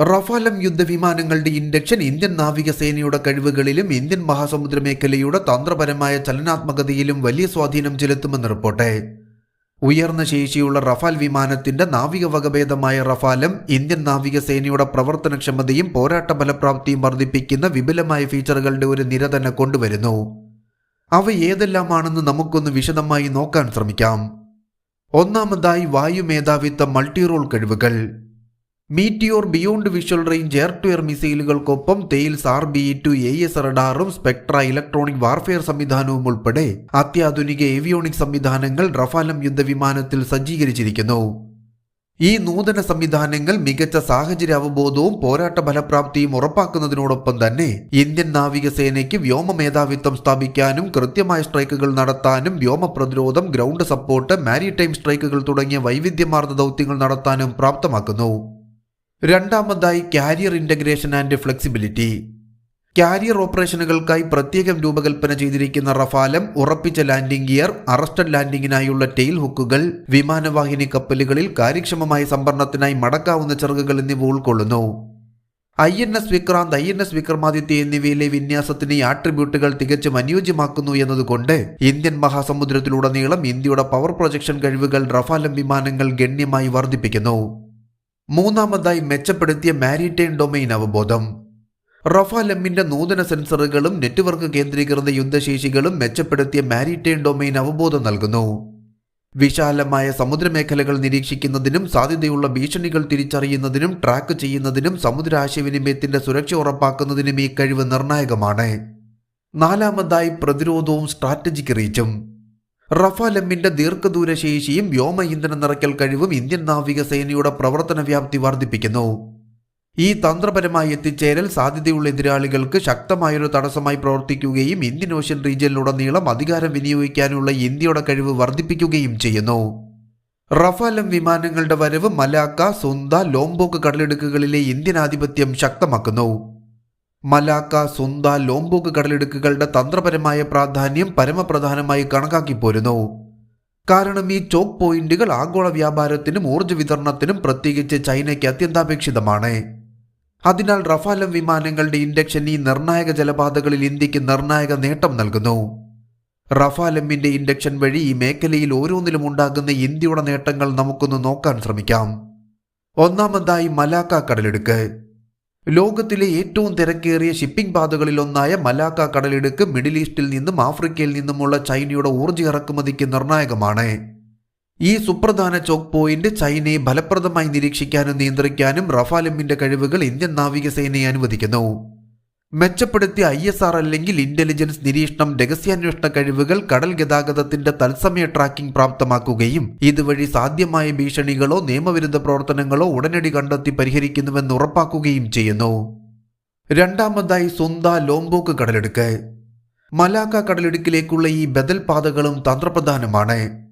റഫാലം യുദ്ധവിമാനങ്ങളുടെ induction Indian നാവികസേനയുടെ കഴിവുകളിലും Indian മഹാസമുദ്ര മേഖലയുടെ തന്ത്രപരമായ ചലനാത്മകതയിലും വലിയ സ്വാധീനം ചെലുത്തുമെന്ന് റിപ്പോർട്ട്. ഉയർന്ന ശേഷിയുള്ള റഫാൽ വിമാനത്തിന്റെ നാവിക വകഭേദമായ റഫാലം ഇന്ത്യൻ നാവികസേനയുടെ പ്രവർത്തനക്ഷമതയും പോരാട്ട ഫലപ്രാപ്തിയും വർദ്ധിപ്പിക്കുന്ന വിപുലമായ ഫീച്ചറുകളുടെ ഒരു നിര തന്നെ കൊണ്ടുവരുന്നു. അവ ഏതെല്ലാമാണെന്ന് നമുക്കൊന്ന് വിശദമായി നോക്കാൻ ശ്രമിക്കാം. ഒന്നാമതായി വായു മേധാവിത്വ മൾട്ടി റോൾ കഴിവുകൾ. Meteor beyond visual range air to air മിസൈലുകൾക്കൊപ്പം Thales R B two A S റഡാറും Spectra electronic warfare സംവിധാനവും ഉൾപ്പെടെ അത്യാധുനിക ഏവിയോണിക് സംവിധാനങ്ങൾ റഫാലം യുദ്ധവിമാനത്തിൽ സജ്ജീകരിച്ചിരിക്കുന്നു. ഈ നൂതന സംവിധാനങ്ങൾ മികച്ച സാഹചര്യ അവബോധവും പോരാട്ട ഫലപ്രാപ്തിയും ഉറപ്പാക്കുന്നതിനോടൊപ്പം തന്നെ ഇന്ത്യൻ നാവികസേനയ്ക്ക് വ്യോമ മേധാവിത്വം സ്ഥാപിക്കാനും കൃത്യമായ സ്ട്രൈക്കുകൾ നടത്താനും വ്യോമ പ്രതിരോധം ഗ്രൗണ്ട് സപ്പോർട്ട് മാരിടൈം സ്ട്രൈക്കുകൾ തുടങ്ങിയ വൈവിധ്യമാർന്ന ദൗത്യങ്ങൾ നടത്താനും പ്രാപ്തമാക്കുന്നു. രണ്ടാമതായി carrier integration and flexibility carrier ഓപ്പറേഷനുകൾക്കായി പ്രത്യേകം രൂപകൽപ്പന ചെയ്തിരിക്കുന്ന റഫാലം ഉറപ്പിച്ച ലാൻഡിംഗ് ഗിയർ അറസ്റ്റഡ് ലാൻഡിംഗിനായുള്ള ടെയിൽ ഹുക്കുകൾ വിമാനവാഹിനി കപ്പലുകളിൽ കാര്യക്ഷമമായ സംഭരണത്തിനായി മടക്കാവുന്ന ചെറുകുകൾ എന്നിവ ഉൾക്കൊള്ളുന്നു. I N S Vikrant I N S Vikramaditya എന്നിവയിലെ വിന്യാസത്തിന് ആട്രിബ്യൂട്ടുകൾ തികച്ചും അനുയോജ്യമാക്കുന്നു എന്നതുകൊണ്ട് ഇന്ത്യൻ മഹാസമുദ്രത്തിലുടനീളം ഇന്ത്യയുടെ പവർ പ്രൊജക്ഷൻ കഴിവുകൾ റഫാലം വിമാനങ്ങൾ ഗണ്യമായി വർദ്ധിപ്പിക്കുന്നു. മൂന്നാമതായി മെച്ചപ്പെടുത്തിയ മാരിടൈം ഡൊമൈൻ അവബോധം. റഫാലെമ്മിന്റെ നൂതന സെൻസറുകളും നെറ്റ്വർക്ക് കേന്ദ്രീകൃത യുദ്ധശേഷികളും മെച്ചപ്പെടുത്തിയ മാരിടൈം ഡൊമൈൻ അവബോധം നൽകുന്നു. വിശാലമായ സമുദ്രമേഖലകൾ നിരീക്ഷിക്കുന്നതിനും സാധ്യതയുള്ള ഭീഷണികൾ തിരിച്ചറിയുന്നതിനും ട്രാക്ക് ചെയ്യുന്നതിനും സമുദ്ര ആശയവിനിമയത്തിന്റെ സുരക്ഷ ഉറപ്പാക്കുന്നതിനും ഈ കഴിവ് നിർണായകമാണ്. നാലാമതായി പ്രതിരോധവും സ്ട്രാറ്റജിക് റീച്ചും. റഫാലെമ്മിന്റെ ദീർഘദൂര ശേഷിയും വ്യോമ ഇന്ധന നിറയ്ക്കൽ കഴിവും ഇന്ത്യൻ നാവികസേനയുടെ പ്രവർത്തന വ്യാപ്തി വർദ്ധിപ്പിക്കുന്നു. ഈ തന്ത്രപരമായ എത്തിച്ചേരൽ സാധ്യതയുള്ള എതിരാളികൾക്ക് ശക്തമായൊരു തടസ്സമായി പ്രവർത്തിക്കുകയും ഇന്ത്യൻ ഓഷ്യൻ റീജിയനിലുടനീളം അധികാരം വിനിയോഗിക്കാനുള്ള ഇന്ത്യയുടെ കഴിവ് വർദ്ധിപ്പിക്കുകയും ചെയ്യുന്നു. റഫാലം വിമാനങ്ങളുടെ വരവ് മലാക്ക സുന്ദ ലോംബോക്ക് കടലിടുക്കുകളിലെ ഇന്ത്യൻ ആധിപത്യം ശക്തമാക്കുന്നു. മലാക്ക സുന്ദ ലോംബോക്ക് കടലിടുക്കുകളുടെ തന്ത്രപരമായ പ്രാധാന്യം പരമപ്രധാനമായി കണക്കാക്കി പോരുന്നു. കാരണം ഈ ചോക്ക് പോയിന്റുകൾ ആഗോള വ്യാപാരത്തിനും ഊർജ വിതരണത്തിനും പ്രത്യേകിച്ച് ചൈനയ്ക്ക് അത്യന്താപേക്ഷിതമാണ്. അതിനാൽ റഫാലം വിമാനങ്ങളുടെ ഇൻഡക്ഷൻ ഈ നിർണായക ജലപാതകളിൽ ഇന്ത്യയ്ക്ക് നിർണായക നേട്ടം നൽകുന്നു. റഫാലമ്മിന്റെ ഇൻഡക്ഷൻ വഴി ഈ മേഖലയിൽ ഓരോന്നിലും ഉണ്ടാകുന്ന ഇന്ത്യയുടെ നേട്ടങ്ങൾ നമുക്കൊന്ന് നോക്കാൻ ശ്രമിക്കാം. ഒന്നാമതായി മലാക്ക കടലിടുക്ക്. ലോകത്തിലെ ഏറ്റവും തിരക്കേറിയ ഷിപ്പിംഗ് പാതകളിലൊന്നായ മലാക്ക കടലിടുക്ക് മിഡിൽ ഈസ്റ്റിൽ നിന്നും ആഫ്രിക്കയിൽ നിന്നുമുള്ള ചൈനയുടെ ഊർജ ഇറക്കുമതിക്ക് നിർണായകമാണ്. ഈ സുപ്രധാന ചോക്ക് പോയിന്റ് ചൈനയെ ഫലപ്രദമായി നിരീക്ഷിക്കാനും നിയന്ത്രിക്കാനും റഫാലെമ്മിന്റെ കഴിവുകൾ ഇന്ത്യൻ നാവികസേനയെ അനുവദിക്കുന്നു. മെച്ചപ്പെടുത്തിയ ഐ എസ് ആർ അല്ലെങ്കിൽ ഇന്റലിജൻസ് നിരീക്ഷണം രഹസ്യാന്വേഷണ കഴിവുകൾ കടൽ ഗതാഗതത്തിന്റെ തത്സമയ ട്രാക്കിംഗ് പ്രാപ്തമാക്കുകയും ഇതുവഴി സാധ്യമായ ഭീഷണികളോ നിയമവിരുദ്ധ പ്രവർത്തനങ്ങളോ ഉടനടി കണ്ടെത്തി പരിഹരിക്കുന്നുവെന്ന് ഉറപ്പാക്കുകയും ചെയ്യുന്നു. രണ്ടാമതായി സുന്ദ ലോംബോക്ക് കടലെടുക്ക്. മലാക്ക കടലിടുക്കിലേക്കുള്ള ഈ ബദൽ പാതകളും തന്ത്രപ്രധാനമാണ്.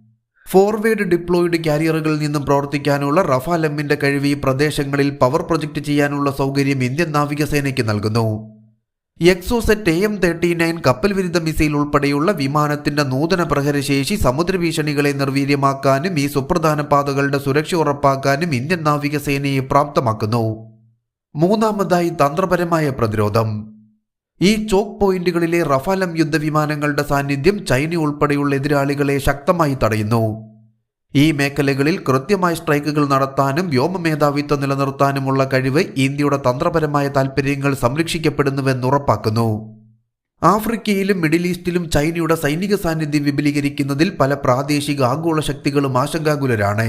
ഫോർവേഡ് ഡിപ്ലോയിഡ് കാരിയറുകളിൽ നിന്നും പ്രവർത്തിക്കാനുള്ള റഫാൽ എമ്മിന്റെ കഴിവ് ഈ പ്രദേശങ്ങളിൽ പവർ പ്രൊജക്ട് ചെയ്യാനുള്ള സൗകര്യം ഇന്ത്യൻ നാവികസേനയ്ക്ക് നൽകുന്നു. എക്സോസെറ്റ് എ തേർട്ടി നയൻ കപ്പൽ വിരുദ്ധ മിസൈൽ ഉൾപ്പെടെയുള്ള വിമാനത്തിന്റെ നൂതന പ്രഹരശേഷി സമുദ്രഭീഷണികളെ നിർവീര്യമാക്കാനും ഈ സുപ്രധാന പാതകളുടെ സുരക്ഷ ഉറപ്പാക്കാനും ഇന്ത്യൻ നാവികസേനയെ പ്രാപ്തമാക്കുന്നു. മൂന്നാമതായി തന്ത്രപരമായ പ്രതിരോധം. ഈ ചോക്ക് പോയിന്റുകളിലെ റഫാലം യുദ്ധവിമാനങ്ങളുടെ സാന്നിധ്യം ചൈന ഉൾപ്പെടെയുള്ള എതിരാളികളെ ശക്തമായി തടയുന്നു. ഈ മേഖലകളിൽ കൃത്യമായ സ്ട്രൈക്കുകൾ നടത്താനും വ്യോമ മേധാവിത്വം നിലനിർത്താനുമുള്ള കഴിവ് ഇന്ത്യയുടെ തന്ത്രപരമായ താൽപ്പര്യങ്ങൾ സംരക്ഷിക്കപ്പെടുന്നുവെന്ന് ഉറപ്പാക്കുന്നു. ആഫ്രിക്കയിലും മിഡിൽ ഈസ്റ്റിലും ചൈനയുടെ സൈനിക സാന്നിധ്യം വിപുലീകരിക്കുന്നതിൽ പല പ്രാദേശിക ആഗോള ശക്തികളും ആശങ്കാകുലരാണ്.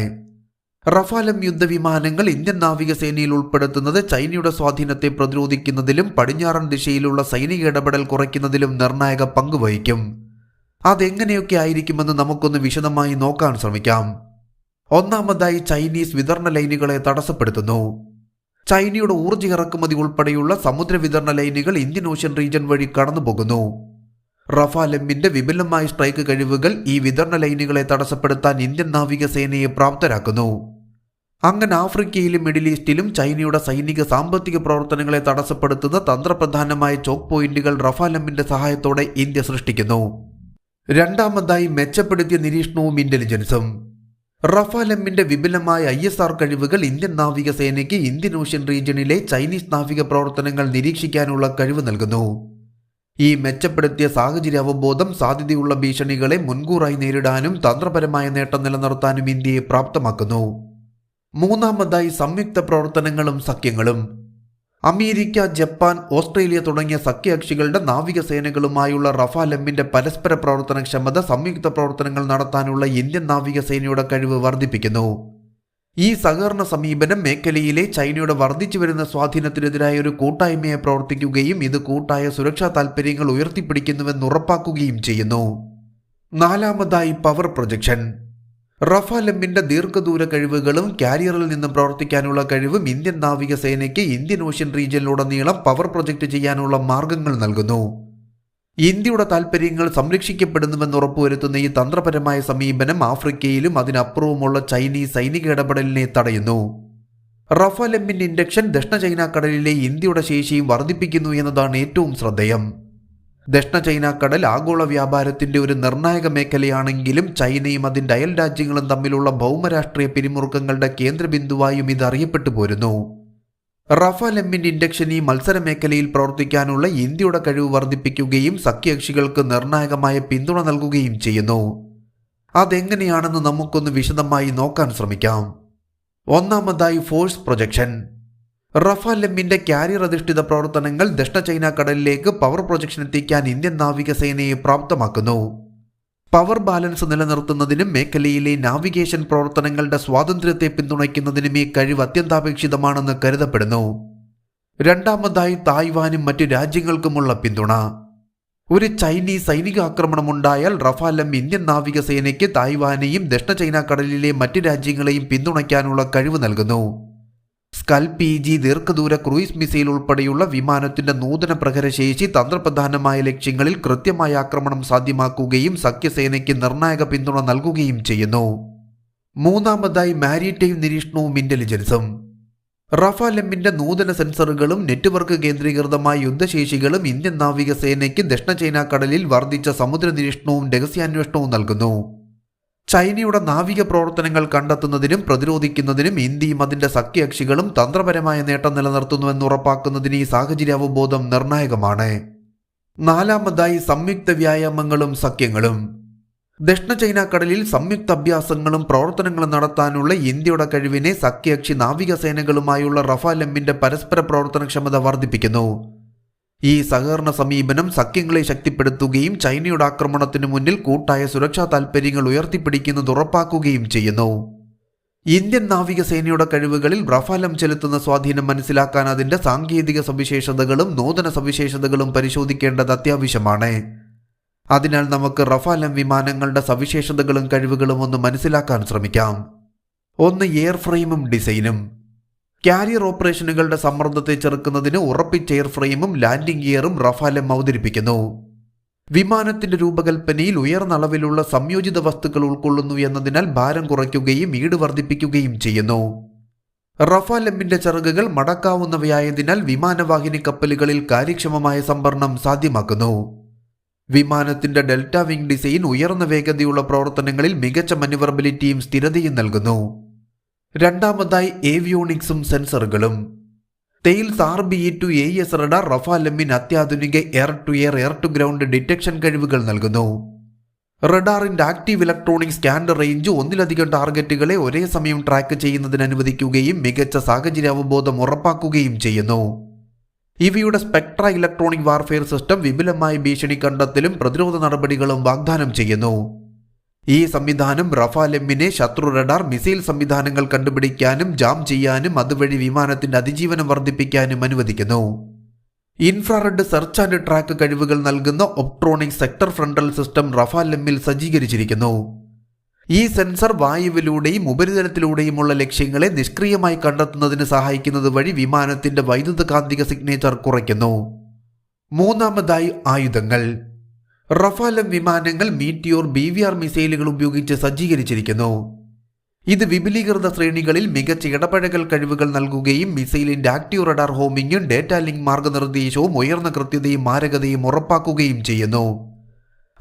റഫാലം യുദ്ധവിമാനങ്ങൾ ഇന്ത്യൻ നാവികസേനയിൽ ഉൾപ്പെടുത്തുന്നത് ചൈനയുടെ സ്വാധീനത്തെ പ്രതിരോധിക്കുന്നതിലും പടിഞ്ഞാറൻ ദിശയിലുള്ള സൈനിക ഇടപെടൽ കുറയ്ക്കുന്നതിലും നിർണായക പങ്കുവഹിക്കും. അതെങ്ങനെയൊക്കെ ആയിരിക്കുമെന്ന് നമുക്കൊന്ന് വിശദമായി നോക്കാൻ ശ്രമിക്കാം. ഒന്നാമതായി ചൈനീസ് വിതരണ ലൈനുകളെ തടസ്സപ്പെടുത്തുന്നു. ചൈനയുടെ ഊർജ ഇറക്കുമതി ഉൾപ്പെടെയുള്ള സമുദ്ര വിതരണ ലൈനുകൾ ഇന്ത്യൻ ഓഷ്യൻ റീജ്യൻ വഴി കടന്നുപോകുന്നു. റഫാലെമ്മിന്റെ വിപുലമായ സ്ട്രൈക്ക് കഴിവുകൾ ഈ വിതരണ ലൈനുകളെ തടസ്സപ്പെടുത്താൻ ഇന്ത്യൻ നാവികസേനയെ പ്രാപ്തരാക്കുന്നു. അങ്ങനെ ആഫ്രിക്കയിലും മിഡിൽ ഈസ്റ്റിലും ചൈനയുടെ സൈനിക സാമ്പത്തിക പ്രവർത്തനങ്ങളെ തടസ്സപ്പെടുത്തുന്ന തന്ത്രപ്രധാനമായ ചോക്ക് പോയിന്റുകൾ റഫാലെമ്മിന്റെ സഹായത്തോടെ ഇന്ത്യ സൃഷ്ടിക്കുന്നു. രണ്ടാമതായി മെച്ചപ്പെടുത്തിയ നിരീക്ഷണവും ഇന്റലിജൻസും റഫാൽ എമ്മിന്റെ വിപുലമായ ഐ എസ് ആർ കഴിവുകൾ ഇന്ത്യൻ നാവികസേനയ്ക്ക് ഇന്ത്യൻ ഓഷ്യൻ റീജിയണിലെ ചൈനീസ് നാവിക പ്രവർത്തനങ്ങൾ നിരീക്ഷിക്കാനുള്ള കഴിവ് നൽകുന്നു. ഈ മെച്ചപ്പെടുത്തിയ സാഹചര്യ അവബോധം സാധ്യതയുള്ള ഭീഷണികളെ മുൻകൂറായി നേരിടാനും തന്ത്രപരമായ നേട്ടം നിലനിർത്താനും ഇന്ത്യയെ പ്രാപ്തമാക്കുന്നു. മൂന്നാമതായി സംയുക്ത പ്രവർത്തനങ്ങളും സഖ്യങ്ങളും. അമേരിക്ക ജപ്പാൻ ഓസ്ട്രേലിയ തുടങ്ങിയ സഖ്യകക്ഷികളുടെ നാവികസേനകളുമായുള്ള റഫാൽ എമ്മിന്റെ പരസ്പര പ്രവർത്തനക്ഷമത സംയുക്ത പ്രവർത്തനങ്ങൾ നടത്താനുള്ള ഇന്ത്യൻ നാവികസേനയുടെ കഴിവ് വർദ്ധിപ്പിക്കുന്നു. ഈ സഹകരണ സമീപനം മേഖലയിലെ ചൈനയുടെ വർദ്ധിച്ചു വരുന്ന സ്വാധീനത്തിനെതിരായ ഒരു കൂട്ടായ്മയെ പ്രവർത്തിക്കുകയും ഇത് കൂട്ടായ സുരക്ഷാ താൽപ്പര്യങ്ങൾ ഉയർത്തിപ്പിടിക്കുന്നുവെന്ന് ഉറപ്പാക്കുകയും ചെയ്യുന്നു. നാലാമതായി പവർ പ്രൊജക്ഷൻ. റഫാൽ ദീർഘദൂര കഴിവുകളും കാരിയറിൽ നിന്നും പ്രവർത്തിക്കാനുള്ള കഴിവും ഇന്ത്യൻ നാവികസേനയ്ക്ക് ഇന്ത്യൻ ഓഷ്യൻ റീജിയനിലുടനീളം പവർ പ്രൊജക്ട് ചെയ്യാനുള്ള മാർഗങ്ങൾ നൽകുന്നു. ഇന്ത്യയുടെ താൽപ്പര്യങ്ങൾ സംരക്ഷിക്കപ്പെടുന്നുവെന്ന് ഉറപ്പുവരുത്തുന്ന ഈ തന്ത്രപരമായ സമീപനം ആഫ്രിക്കയിലും അതിനപ്പുറവുമുള്ള ചൈനീസ് സൈനിക ഇടപെടലിനെ തടയുന്നു. റഫാൽ ഇൻഡക്ഷൻ ദക്ഷിണ ചൈന കടലിലെ ഇന്ത്യയുടെ ശേഷിയും വർദ്ധിപ്പിക്കുന്നു എന്നതാണ് ഏറ്റവും ശ്രദ്ധേയം. ദക്ഷിണ ചൈന കടൽ ആഗോള വ്യാപാരത്തിന്റെ ഒരു നിർണായക മേഖലയാണെങ്കിലും ചൈനയും അതിന്റെ അയൽ രാജ്യങ്ങളും തമ്മിലുള്ള ഭൗമരാഷ്ട്രീയ പിരിമുറുക്കങ്ങളുടെ കേന്ദ്രബിന്ദുവായും ഇത് അറിയപ്പെട്ടു പോരുന്നു. റഫാൽ എമ്മിന്റെ ഇൻഡക്ഷൻ ഈ മത്സര മേഖലയിൽ പ്രവർത്തിക്കാനുള്ള ഇന്ത്യയുടെ കഴിവ് വർദ്ധിപ്പിക്കുകയും സഖ്യകക്ഷികൾക്ക് നിർണായകമായ പിന്തുണ നൽകുകയും ചെയ്യുന്നു. അതെങ്ങനെയാണെന്ന് നമുക്കൊന്ന് വിശദമായി നോക്കാൻ ശ്രമിക്കാം. ഒന്നാമതായി ഫോഴ്സ് പ്രൊജക്ഷൻ. റഫാൽ ലെമ്മിന്റെ കാരിയർ അധിഷ്ഠിത പ്രവർത്തനങ്ങൾ ദക്ഷിണ ചൈന കടലിലേക്ക് പവർ പ്രൊജക്ഷൻ എത്തിക്കാൻ ഇന്ത്യൻ നാവികസേനയെ പ്രാപ്തമാക്കുന്നു. പവർ ബാലൻസ് നിലനിർത്തുന്നതിനും മേഖലയിലെ നാവിഗേഷൻ പ്രവർത്തനങ്ങളുടെ സ്വാതന്ത്ര്യത്തെ പിന്തുണയ്ക്കുന്നതിനും ഈ കഴിവ് അത്യന്താപേക്ഷിതമാണെന്ന് കരുതപ്പെടുന്നു. രണ്ടാമതായി തായ്വാനും മറ്റു രാജ്യങ്ങൾക്കുമുള്ള പിന്തുണ. ഒരു ചൈനീസ് സൈനിക ആക്രമണമുണ്ടായാൽ റഫാലം ഇന്ത്യൻ നാവികസേനയ്ക്ക് തായ്വാനെയും ദക്ഷിണ ചൈന കടലിലെ മറ്റ് രാജ്യങ്ങളെയും പിന്തുണയ്ക്കാനുള്ള കഴിവ് നൽകുന്നു. സ്കൽ പി ജി ദീർഘദൂര ക്രൂയിസ് മിസൈൽ ഉൾപ്പെടെയുള്ള വിമാനത്തിന്റെ നൂതന പ്രഹരശേഷി തന്ത്രപ്രധാനമായ ലക്ഷ്യങ്ങളിൽ കൃത്യമായ ആക്രമണം സാധ്യമാക്കുകയും സഖ്യസേനയ്ക്ക് നിർണായക പിന്തുണ നൽകുകയും ചെയ്യുന്നു. മൂന്നാമതായി മാരിടൈം നിരീക്ഷണവും ഇന്റലിജൻസും. റഫാൽ എമ്മിന്റെ നൂതന സെൻസറുകളും നെറ്റ്വർക്ക് കേന്ദ്രീകൃതമായ യുദ്ധശേഷികളും ഇന്ത്യൻ നാവികസേനയ്ക്ക് ദക്ഷിണ ചൈനാ കടലിൽ വർദ്ധിച്ച സമുദ്ര നിരീക്ഷണവും രഹസ്യാന്വേഷണവും നൽകുന്നു. ചൈനയുടെ നാവിക പ്രവർത്തനങ്ങൾ കണ്ടെത്തുന്നതിനും പ്രതിരോധിക്കുന്നതിനും ഇന്ത്യയും അതിന്റെ സഖ്യകക്ഷികളും തന്ത്രപരമായ നേട്ടം നിലനിർത്തുന്നുവെന്ന് ഉറപ്പാക്കുന്നതിന് ഈ സാഹചര്യ അവബോധം നിർണായകമാണ്. നാലാമതായി സംയുക്ത വ്യായാമങ്ങളും സഖ്യങ്ങളും. ദക്ഷിണ ചൈന കടലിൽ സംയുക്ത അഭ്യാസങ്ങളും പ്രവർത്തനങ്ങളും നടത്താനുള്ള ഇന്ത്യയുടെ കഴിവിനെ സഖ്യകക്ഷി നാവികസേനകളുമായുള്ള റഫാൽ എമ്മിന്റെ പരസ്പര പ്രവർത്തനക്ഷമത വർദ്ധിപ്പിക്കുന്നു. ഈ സഹകരണ സമീപനം സഖ്യങ്ങളെ ശക്തിപ്പെടുത്തുകയും ചൈനയുടെ ആക്രമണത്തിന് മുന്നിൽ കൂട്ടായ സുരക്ഷാ താൽപ്പര്യങ്ങൾ ഉയർത്തിപ്പിടിക്കുന്നത് ഉറപ്പാക്കുകയും ചെയ്യുന്നു. ഇന്ത്യൻ നാവികസേനയുടെ കഴിവുകളിൽ റഫാലം ചെലുത്തുന്ന സ്വാധീനം മനസ്സിലാക്കാൻ അതിന്റെ സാങ്കേതിക സവിശേഷതകളും നൂതന സവിശേഷതകളും പരിശോധിക്കേണ്ടത് അത്യാവശ്യമാണ്. അതിനാൽ നമുക്ക് റഫാലം വിമാനങ്ങളുടെ സവിശേഷതകളും കഴിവുകളും ഒന്ന് മനസ്സിലാക്കാൻ ശ്രമിക്കാം. ഒന്ന് എയർ ഫ്രെയിമും ഡിസൈനും. കാരിയർ ഓപ്പറേഷനുകളുടെ സമ്മർദ്ദത്തെ ചെറുക്കുന്നതിന് ഉറപ്പിച്ച എയർ ഫ്രെയിമും ലാൻഡിംഗ് ഗിയറും റഫാലം അവതരിപ്പിക്കുന്നു. വിമാനത്തിന്റെ രൂപകൽപ്പനയിൽ ഉയർന്ന അളവിലുള്ള സംയോജിത വസ്തുക്കൾ ഉൾക്കൊള്ളുന്നു എന്നതിനാൽ ഭാരം കുറയ്ക്കുകയും ഈട് വർദ്ധിപ്പിക്കുകയും ചെയ്യുന്നു. റഫാൽ എമ്മിന്റെ ചിറകുകൾ മടക്കാവുന്നവയായതിനാൽ വിമാനവാഹിനി കപ്പലുകളിൽ കാര്യക്ഷമമായ സംഭരണം സാധ്യമാക്കുന്നു. വിമാനത്തിന്റെ ഡെൽറ്റ വിംഗ് ഡിസൈൻ ഉയർന്ന വേഗതയുള്ള പ്രവർത്തനങ്ങളിൽ മികച്ച മനുവറബിലിറ്റിയും സ്ഥിരതയും നൽകുന്നു. രണ്ടാമതായി ഏവിയോണിക്സും സെൻസറുകളും Thales R B E two A S radar Rafale എമ്മിന് അത്യാധുനിക air to air air to ground detection കഴിവുകൾ നൽകുന്നു. റഡാറിന്റെ ആക്റ്റീവ് ഇലക്ട്രോണിക് സ്കാൻഡർ റേഞ്ച് ഒന്നിലധികം ടാർഗറ്റുകളെ ഒരേ സമയം ട്രാക്ക് ചെയ്യുന്നതിന് അനുവദിക്കുകയും മികച്ച സാഹചര്യ അവബോധം ഉറപ്പാക്കുകയും ചെയ്യുന്നു. ഇവയുടെ സ്പെക്ട്ര ഇലക്ട്രോണിക് വാർഫെയർ സിസ്റ്റം വിപുലമായ ഭീഷണി കണ്ടെത്തലും പ്രതിരോധ നടപടികളും വാഗ്ദാനം ചെയ്യുന്നു. ഈ സംവിധാനം റഫാൽ എമ്മിനെ ശത്രു റഡാർ മിസൈൽ സംവിധാനങ്ങൾ കണ്ടുപിടിക്കാനും ജാം ചെയ്യാനും അതുവഴി വിമാനത്തിന്റെ അതിജീവനം വർദ്ധിപ്പിക്കാനും അനുവദിക്കുന്നു. ഇൻഫ്രാറെഡ് സെർച്ച് ആൻഡ് ട്രാക്ക് കഴിവുകൾ നൽകുന്ന optronic sector frontal system Rafale എമ്മിൽ സജ്ജീകരിച്ചിരിക്കുന്നു. ഈ സെൻസർ വായുവിലൂടെയും ഉപരിതലത്തിലൂടെയുമുള്ള ലക്ഷ്യങ്ങളെ നിഷ്ക്രിയമായി കണ്ടെത്തുന്നതിന് സഹായിക്കുന്നത് വഴി വിമാനത്തിന്റെ വൈദ്യുതകാന്തിക സിഗ്നേച്ചർ കുറയ്ക്കുന്നു. മൂന്നാമതായി ആയുധങ്ങൾ. റഫാലം വിമാനങ്ങൾ മീറ്റിയോർ ബി വി ആർ മിസൈലുകൾ ഉപയോഗിച്ച് സജ്ജീകരിച്ചിരിക്കുന്നു. ഇത് വിപുലീകൃത ശ്രേണികളിൽ മികച്ച ഇടപഴകൽ കഴിവുകൾ നൽകുകയും മിസൈലിന്റെ ആക്റ്റീവ് റഡാർ ഹോമിങ്ങും ഡേറ്റ ലിങ്ക് മാർഗനിർദ്ദേശവും ഉയർന്ന കൃത്യതയും മാരകതയും ഉറപ്പാക്കുകയും ചെയ്യുന്നു.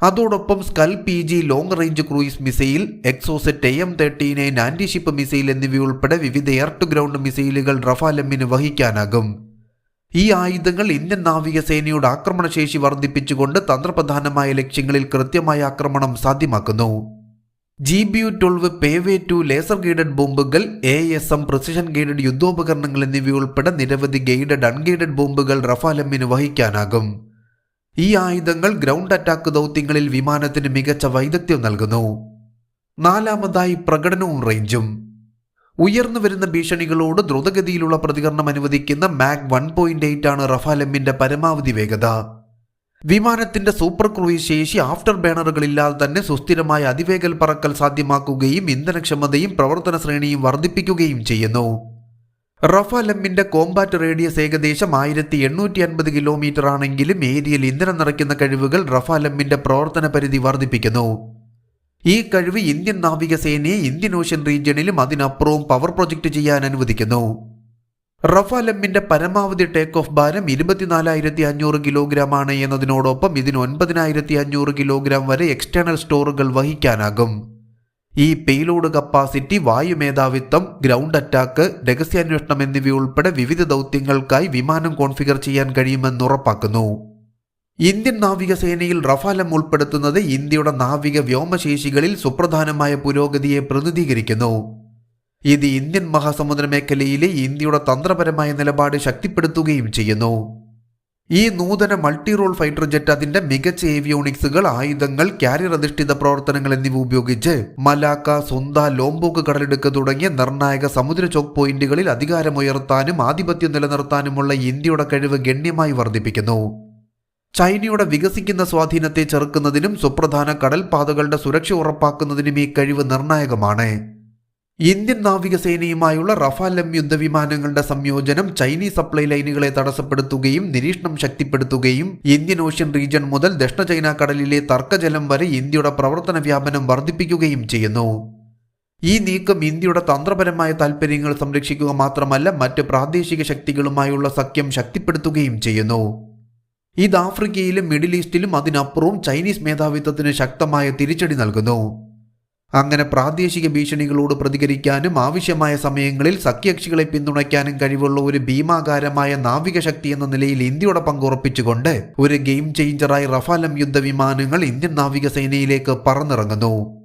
അതോടൊപ്പം SCALP G long range cruise missile Exocet A thirteen N antiship missile എന്നിവയുൾപ്പെടെ വിവിധ എയർ ടു ഗ്രൗണ്ട് മിസൈലുകൾ റഫാലമ്മിന് വഹിക്കാനാകും. ഈ ആയുധങ്ങൾ ഇന്ത്യൻ നാവികസേനയുടെ ആക്രമണശേഷി വർദ്ധിപ്പിച്ചുകൊണ്ട് തന്ത്രപ്രധാനമായ ലക്ഷ്യങ്ങളിൽ കൃത്യമായ ആക്രമണം സാധ്യമാക്കുന്നു. G B U twelve Paveway two laser guided ബോംബുകൾ A S M precision guided യുദ്ധോപകരണങ്ങൾ എന്നിവയുൾപ്പെടെ നിരവധി ഗൈഡഡ് അൺഗൈഡഡ് ബോംബുകൾ റഫാലമ്മിന് വഹിക്കാനാകും. ഈ ആയുധങ്ങൾ ഗ്രൗണ്ട് അറ്റാക്ക് ദൗത്യങ്ങളിൽ വിമാനത്തിന് മികച്ച വൈദഗ്ധ്യം നൽകുന്നു. നാലാമതായി പ്രകടനവും റേഞ്ചും. ഉയർന്നു വരുന്ന ഭീഷണികളോട് ദ്രുതഗതിയിലുള്ള പ്രതികരണം അനുവദിക്കുന്ന മാഗ് വൺ പോയിന്റ് എയ്റ്റ് ആണ് റഫാലെമ്മിന്റെ പരമാവധി വേഗത. വിമാനത്തിന്റെ സൂപ്പർ ക്രൂയിസ് ശേഷി ആഫ്റ്റർ ബാനറുകളില്ലാതെ തന്നെ സുസ്ഥിരമായ അതിവേഗൽ പറക്കൽ സാധ്യമാക്കുകയും ഇന്ധനക്ഷമതയും പ്രവർത്തന ശ്രേണിയും വർദ്ധിപ്പിക്കുകയും ചെയ്യുന്നു. റഫാലെമ്മിന്റെ കോമ്പാറ്റ് റേഡിയസ് ഏകദേശം ആയിരത്തി എണ്ണൂറ്റി അൻപത് കിലോമീറ്റർ ആണെങ്കിലും ഏരിയയിൽ ഇന്ധനം നിറയ്ക്കുന്ന കഴിവുകൾ റഫാലെമ്മിന്റെ പ്രവർത്തന പരിധി വർദ്ധിപ്പിക്കുന്നു. ഈ കഴിവ് ഇന്ത്യൻ നാവികസേനയെ ഇന്ത്യൻ ഓഷ്യൻ റീജിയണിലും അതിനപ്പുറവും പവർ പ്രൊജക്ട് ചെയ്യാൻ അനുവദിക്കുന്നു. റഫാൽ എമ്മിന്റെ പരമാവധി ടേക്ക് ഓഫ് ഭാരം ഇരുപത്തിനാലായിരത്തി അഞ്ഞൂറ് കിലോഗ്രാം ആണ് എന്നതിനോടൊപ്പം ഇതിന് ഒൻപതിനായിരത്തി അഞ്ഞൂറ് കിലോഗ്രാം വരെ എക്സ്റ്റേണൽ സ്റ്റോറുകൾ വഹിക്കാനാകും. ഈ പേലോഡ് കപ്പാസിറ്റി വായുമേധാവിത്വം ഗ്രൗണ്ട് അറ്റാക്ക് രഹസ്യാന്വേഷണം എന്നിവയുൾപ്പെടെ വിവിധ ദൗത്യങ്ങൾക്കായി വിമാനം കോൺഫിഗർ ചെയ്യാൻ കഴിയുമെന്ന് ഉറപ്പാക്കുന്നു. ഇന്ത്യൻ നാവികസേനയിൽ റഫാലം ഉൾപ്പെടുത്തുന്നത് ഇന്ത്യയുടെ നാവിക വ്യോമശേഷികളിൽ സുപ്രധാനമായ പുരോഗതിയെ പ്രതിനിധീകരിക്കുന്നു. ഇത് ഇന്ത്യൻ മഹാസമുദ്ര മേഖലയിലെ ഇന്ത്യയുടെ തന്ത്രപരമായ നിലപാട് ശക്തിപ്പെടുത്തുകയും ചെയ്യുന്നു. ഈ നൂതന മൾട്ടി റോൾ ഫൈറ്റർ ജെറ്റ് അതിന്റെ മികച്ച ഏവിയോണിക്സുകൾ ആയുധങ്ങൾ കാരിയർ അധിഷ്ഠിത പ്രവർത്തനങ്ങൾ എന്നിവ ഉപയോഗിച്ച് മലാക്ക സുന്ദ ലോംബോക്ക് കടലെടുക്ക് തുടങ്ങിയ നിർണായക സമുദ്ര ചോക്ക് പോയിന്റുകളിൽ അധികാരമുയർത്താനും ആധിപത്യം നിലനിർത്താനുമുള്ള ഇന്ത്യയുടെ കഴിവ് ഗണ്യമായി വർദ്ധിപ്പിക്കുന്നു. ചൈനയുടെ വികസിക്കുന്ന സ്വാധീനത്തെ ചെറുക്കുന്നതിനും സുപ്രധാന കടൽപാതകളുടെ സുരക്ഷ ഉറപ്പാക്കുന്നതിനും ഈ കഴിവ് നിർണായകമാണ്. ഇന്ത്യൻ നാവികസേനയുമായുള്ള റഫാലം യുദ്ധവിമാനങ്ങളുടെ സംയോജനം ചൈനീസ് സപ്ലൈ ലൈനുകളെ തടസ്സപ്പെടുത്തുകയും നിരീക്ഷണം ശക്തിപ്പെടുത്തുകയും ഇന്ത്യൻ ഓഷ്യൻ റീജിയൻ മുതൽ ദക്ഷിണ ചൈന കടലിലെ തർക്കജലം വരെ ഇന്ത്യയുടെ പ്രവർത്തന വ്യാപനം വർദ്ധിപ്പിക്കുകയും ചെയ്യുന്നു. ഈ നീക്കം ഇന്ത്യയുടെ തന്ത്രപരമായ താൽപ്പര്യങ്ങൾ സംരക്ഷിക്കുക മാത്രമല്ല മറ്റ് പ്രാദേശിക ശക്തികളുമായുള്ള സഖ്യം ശക്തിപ്പെടുത്തുകയും ചെയ്യുന്നു. ഇത് ആഫ്രിക്കയിലും മിഡിൽ ഈസ്റ്റിലും അതിനപ്പുറവും ചൈനീസ് മേധാവിത്വത്തിന് ശക്തമായ തിരിച്ചടി നൽകുന്നു. അങ്ങനെ പ്രാദേശിക ഭീഷണികളോട് പ്രതികരിക്കാനും ആവശ്യമായ സമയങ്ങളിൽ സഖ്യകക്ഷികളെ പിന്തുണയ്ക്കാനും കഴിവുള്ള ഒരു ഭീമാകാരമായ നാവിക ശക്തി എന്ന നിലയിൽ ഇന്ത്യയുടെ പങ്കുറപ്പിച്ചുകൊണ്ട് ഒരു ഗെയിം ചേഞ്ചറായി റഫാലം യുദ്ധവിമാനങ്ങൾ ഇന്ത്യൻ നാവികസേനയിലേക്ക് പറന്നിറങ്ങുന്നു.